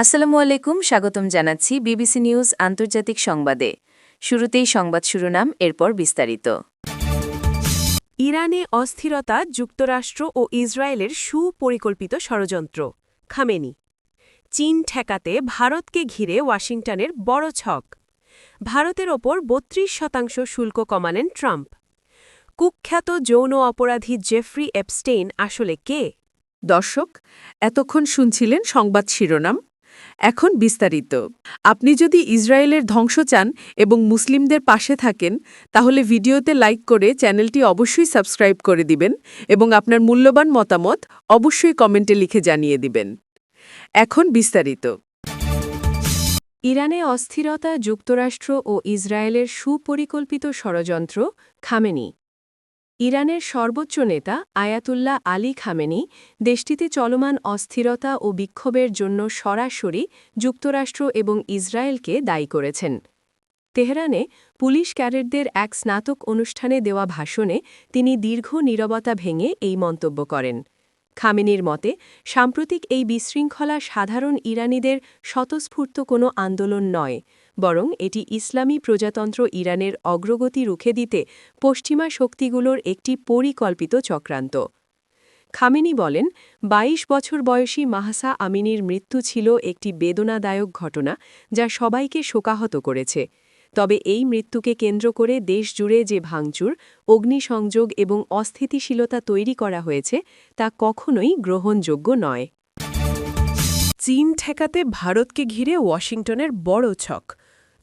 আসসালামু আলাইকুম স্বাগতম জানাচ্ছি বিবিসি নিউজ আন্তর্জাতিক সংবাদে। শুরুতেই সংবাদ শিরোনাম এরপর বিস্তারিত। ইরানে অস্থিরতা যুক্তরাষ্ট্র ও ইসরায়েলের সুপরিকল্পিত ষড়যন্ত্র। খামেনি। চীন ঠেকাতে ভারতকে ঘিরে ওয়াশিংটনের বড় ছক। ভারতের ওপর বত্রিশ শতাংশ শুল্ক কমালেন ট্রাম্প। কুখ্যাত যৌন অপরাধী জেফ্রি এপস্টেইন আসলে কে? দর্শক এতক্ষণ শুনছিলেন সংবাদ শিরোনাম এখন বিস্তারিত। আপনি যদি ইসরায়েলের ধ্বংস চান এবং মুসলিমদের পাশে থাকেন, তাহলে ভিডিওতে লাইক করে চ্যানেলটি অবশ্যই সাবস্ক্রাইব করে দিবেন এবং আপনার মূল্যবান মতামত অবশ্যই কমেন্টে লিখে জানিয়ে দিবেন। এখন বিস্তারিত। ইরানে অস্থিরতা, যুক্তরাষ্ট্র ও ইসরায়েলের সুপরিকল্পিত ষড়যন্ত্র, খামেনি। ইরানের সর্বোচ্চ নেতা আয়াতুল্লাহ আলী খামেনি দেশটিতে চলমান অস্থিরতা ও বিক্ষোভের জন্য সরাসরি যুক্তরাষ্ট্র এবং ইসরায়েলকে দায়ী করেছেন। তেহরানে পুলিশ ক্যাডেটদের এক স্নাতক অনুষ্ঠানে দেওয়া ভাষণে তিনি দীর্ঘ নীরবতা ভেঙে এই মন্তব্য করেন। খামেনির মতে, সাম্প্রতিক এই বিশৃঙ্খলা সাধারণ ইরানিদের স্বতঃস্ফূর্ত কোনো আন্দোলন নয়। বরং এটি ইসলামী প্রজাতন্ত্র ইরানের অগ্রগতি রুখে দিতে পশ্চিমা শক্তিগুলোর একটি পরিকল্পিত চক্রান্ত। খামেনি বলেন ২২ বছর বয়সী মাহাসা আমিনীর মৃত্যু ছিল একটি বেদনাদায়ক ঘটনা যা সবাইকে শোকাহত করেছে। তবে এই মৃত্যুকে কেন্দ্র করে দেশজুড়ে যে ভাঙচুর, অগ্নিসংযোগ এবং অস্থিতিশীলতা তৈরি করা হয়েছে, তা কখনোই গ্রহণযোগ্য নয়। চীন ঠেকাতে ভারতকে ঘিরে ওয়াশিংটনের বড় ছক।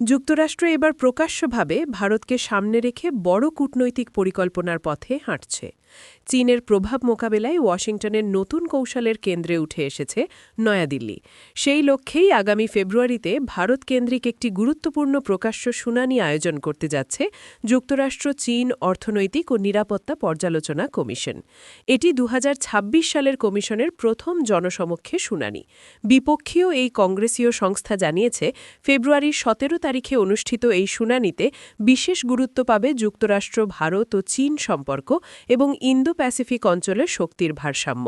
যুক্তরাষ্ট্র এবার প্রকাশ্যভাবে ভারতকে সামনে রেখে বড় কূটনৈতিক পরিকল্পনার পথে হাঁটছে। চীনের প্রভাব মোকাবেলায় ওয়াশিংটনের নতুন কৌশলের কেন্দ্রে উঠে এসেছে নয়াদিল্লি। সেই লক্ষ্যেই আগামী ফেব্রুয়ারিতে ভারত কেন্দ্রিক একটি গুরুত্বপূর্ণ প্রকাশ্য শুনানি আয়োজন করতে যাচ্ছে যুক্তরাষ্ট্র, চীন, অর্থনৈতিক ও নিরাপত্তা পর্যালোচনা কমিশন। এটি দু হাজার ছাব্বিশ সালের কমিশনের প্রথম জনসমক্ষে শুনানি। বিপক্ষীয় এই কংগ্রেসীয় সংস্থা জানিয়েছে ফেব্রুয়ারির সতেরো তারিখে অনুষ্ঠিত এই শুনানিতে বিশেষ গুরুত্ব পাবে যুক্তরাষ্ট্র, ভারত ও চীন সম্পর্ক এবং ইন্দো প্যাসিফিক অঞ্চলের শক্তির ভারসাম্য।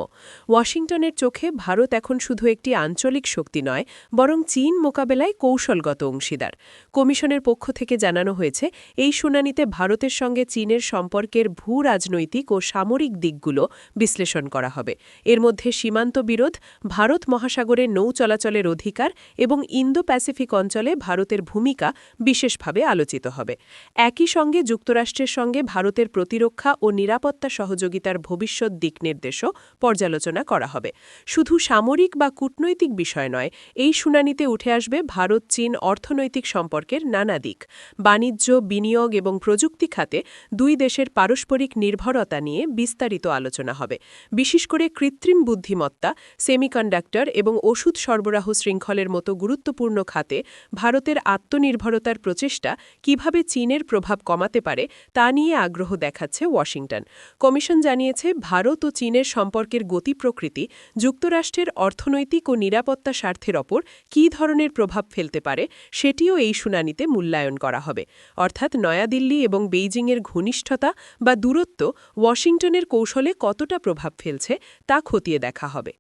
ওয়াশিংটনের চোখে ভারত এখন শুধু একটি আঞ্চলিক শক্তি নয়, বরং চীন মোকাবেলায় কৌশলগত অংশীদার। কমিশনের পক্ষ থেকে জানানো হয়েছে, এই শুনানিতে ভারতের সঙ্গে চীনের সম্পর্কের ভূ রাজনৈতিক ও সামরিক দিকগুলো বিশ্লেষণ করা হবে। এর মধ্যে সীমান্ত বিরোধ, ভারত মহাসাগরে নৌ চলাচলের অধিকার এবং ইন্দো প্যাসিফিক অঞ্চলে ভারতের ভূমিকা বিশেষভাবে আলোচিত হবে। একই সঙ্গে যুক্তরাষ্ট্রের সঙ্গে ভারতের প্রতিরক্ষা ও নিরাপত্তা সহযোগিতার ভবিষ্যৎ দিক নির্দেশও পর্যালোচনা করা হবে। শুধু সামরিক বা কূটনৈতিক বিষয় নয়, এই শুনানিতে উঠে আসবে ভারত, চীন অর্থনৈতিক সম্পর্কের নানা দিক। বাণিজ্য, বিনিয়োগ এবং প্রযুক্তি খাতে দুই দেশের পারস্পরিক নির্ভরতা নিয়ে বিস্তারিত আলোচনা হবে। বিশেষ করে কৃত্রিম বুদ্ধিমত্তা, সেমিকন্ডাক্টর এবং ওষুধ সরবরাহ শৃঙ্খলের মতো গুরুত্বপূর্ণ খাতে ভারতের আত্মনির্ভরতার প্রচেষ্টা কীভাবে চীনের প্রভাব কমাতে পারে তা নিয়ে আগ্রহ দেখাচ্ছে ওয়াশিংটন। কমিশন জানিয়েছে, ভারত ও চীনের সম্পর্কের গতি প্রকৃতি, যুক্তরাষ্ট্রের অর্থনৈতিক ও নিরাপত্তা স্বার্থের ওপর কী ধরনের প্রভাব ফেলতে পারে, সেটিও এই শুনানিতে মূল্যায়ন করা হবে। অর্থাৎ নয়াদিল্লি এবং বেইজিংয়ের ঘনিষ্ঠতা বা দূরত্ব ওয়াশিংটনের কৌশলে কতটা প্রভাব ফেলছে, তা খতিয়ে দেখা হবে।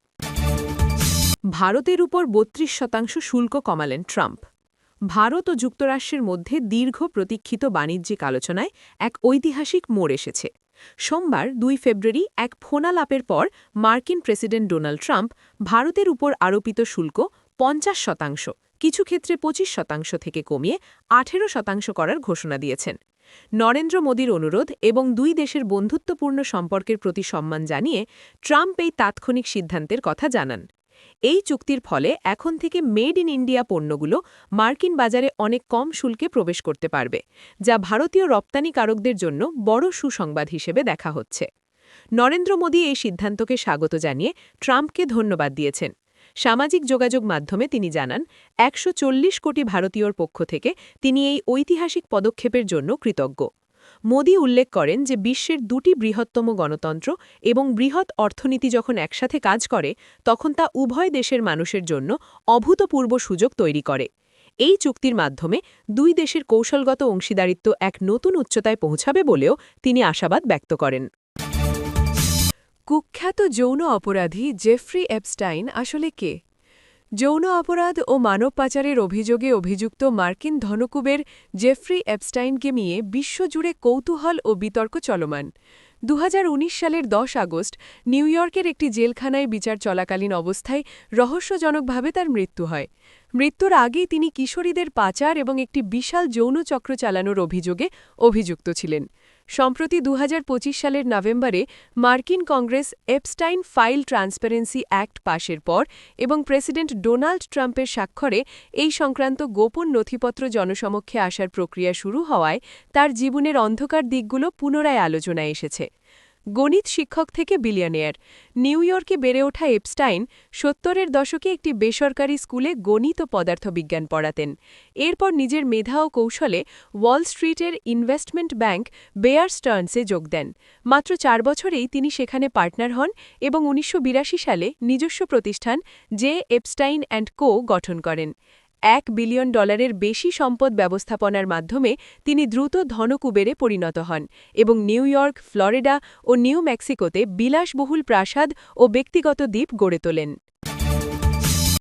ভারতের উপর বত্রিশ শতাংশ শুল্ক কমালেন ট্রাম্প। ভারত ও যুক্তরাষ্ট্রের মধ্যে দীর্ঘ প্রতীক্ষিত বাণিজ্যিক আলোচনায় এক ঐতিহাসিক মোড় এসেছে। সোমবার দুই ফেব্রুয়ারি এক ফোনালাপের পর মার্কিন প্রেসিডেন্ট ডোনাল্ড ট্রাম্প ভারতের উপর আরোপিত শুল্ক পঞ্চাশ শতাংশ, কিছু ক্ষেত্রে পঁচিশ শতাংশ থেকে কমিয়ে আঠেরো শতাংশ করার ঘোষণা দিয়েছেন। নরেন্দ্র মোদীর অনুরোধ এবং দুই দেশের বন্ধুত্বপূর্ণ সম্পর্কের প্রতি সম্মান জানিয়ে ট্রাম্প এই তাৎক্ষণিক সিদ্ধান্তের কথা জানান। এই চুক্তির ফলে এখন থেকে মেড ইন ইন্ডিয়া পণ্যগুলো মার্কিন বাজারে অনেক কম শুল্কে প্রবেশ করতে পারবে, যা ভারতীয় রপ্তানিকারকদের জন্য বড় সুসংবাদ হিসেবে দেখা হচ্ছে। নরেন্দ্র মোদী এই সিদ্ধান্তকে স্বাগত জানিয়ে ট্রাম্পকে ধন্যবাদ দিয়েছেন। সামাজিক যোগাযোগ মাধ্যমে তিনি জানান, একশো চল্লিশ কোটি ভারতীয়র পক্ষ থেকে তিনি এই ঐতিহাসিক পদক্ষেপের জন্য কৃতজ্ঞ। মোদি উল্লেখ করেন যে বিশ্বের দুটি বৃহত্তম গণতন্ত্র এবং বৃহৎ অর্থনীতি যখন একসাথে কাজ করে, তখন তা উভয় দেশের মানুষের জন্য অভূতপূর্ব সুযোগ তৈরি করে। এই চুক্তির মাধ্যমে দুই দেশের কৌশলগত অংশীদারিত্ব এক নতুন উচ্চতায় পৌঁছাবে বলেও তিনি আশাবাদ ব্যক্ত করেন। কুখ্যাত যৌন অপরাধী জেফ্রি এপস্টাইন আসলে কে? যৌন অপরাধ ও মানব পাচারের অভিযোগে অভিযুক্ত মার্কিন ধনকুবের জেফ্রি এপস্টাইনকে নিয়ে বিশ্বজুড়ে কৌতূহল ও বিতর্ক চলমান। দু হাজার উনিশ সালের ১০ আগস্ট নিউ ইয়র্কের একটি জেলখানায় বিচার চলাকালীন অবস্থায় রহস্যজনকভাবে তার মৃত্যু হয়। মৃত্যুর আগেই তিনি কিশোরীদের পাচার এবং একটি বিশাল যৌন চক্র চালানোর অভিযোগে অভিযুক্ত ছিলেন। সম্প্রতি দু হাজার পঁচিশ সালের নভেম্বরে মার্কিন Congress Epstein file transparency act পাশের পর এবং প্রেসিডেন্ট ডোনাল্ড ট্রাম্পের স্বাক্ষরে এই সংক্রান্ত গোপন নথিপত্র জনসমক্ষে আসার প্রক্রিয়া শুরু হওয়ায় তার জীবনের অন্ধকার দিকগুলো পুনরায় আলোচনায় এসেছে। গণিত শিক্ষক থেকে বিলিয়নিয়ার। নিউ ইয়র্কে বেড়ে ওঠা এপস্টাইন সত্তরের দশকে একটি বেসরকারি স্কুলে গণিত ও পদার্থবিজ্ঞান পড়াতেন। এরপর নিজের মেধা ও কৌশলে ওয়াল স্ট্রিটের ইনভেস্টমেন্ট ব্যাংক বেয়ার স্টার্নসে যোগ দেন। মাত্র চার বছরেই তিনি সেখানে পার্টনার হন এবং উনিশশো বিরাশি সালে নিজস্ব প্রতিষ্ঠান জে এপস্টাইন অ্যান্ড কো গঠন করেন। এক বিলিয়ন ডলারের বেশি সম্পদ ব্যবস্থাপনার মাধ্যমে তিনি দ্রুত ধনকুবেরে পরিণত হন এবং নিউ ইয়র্ক, ফ্লোরিডা ও নিউ মেক্সিকোতে বিলাসবহুল প্রাসাদ ও ব্যক্তিগত দ্বীপ গড়ে তোলেন।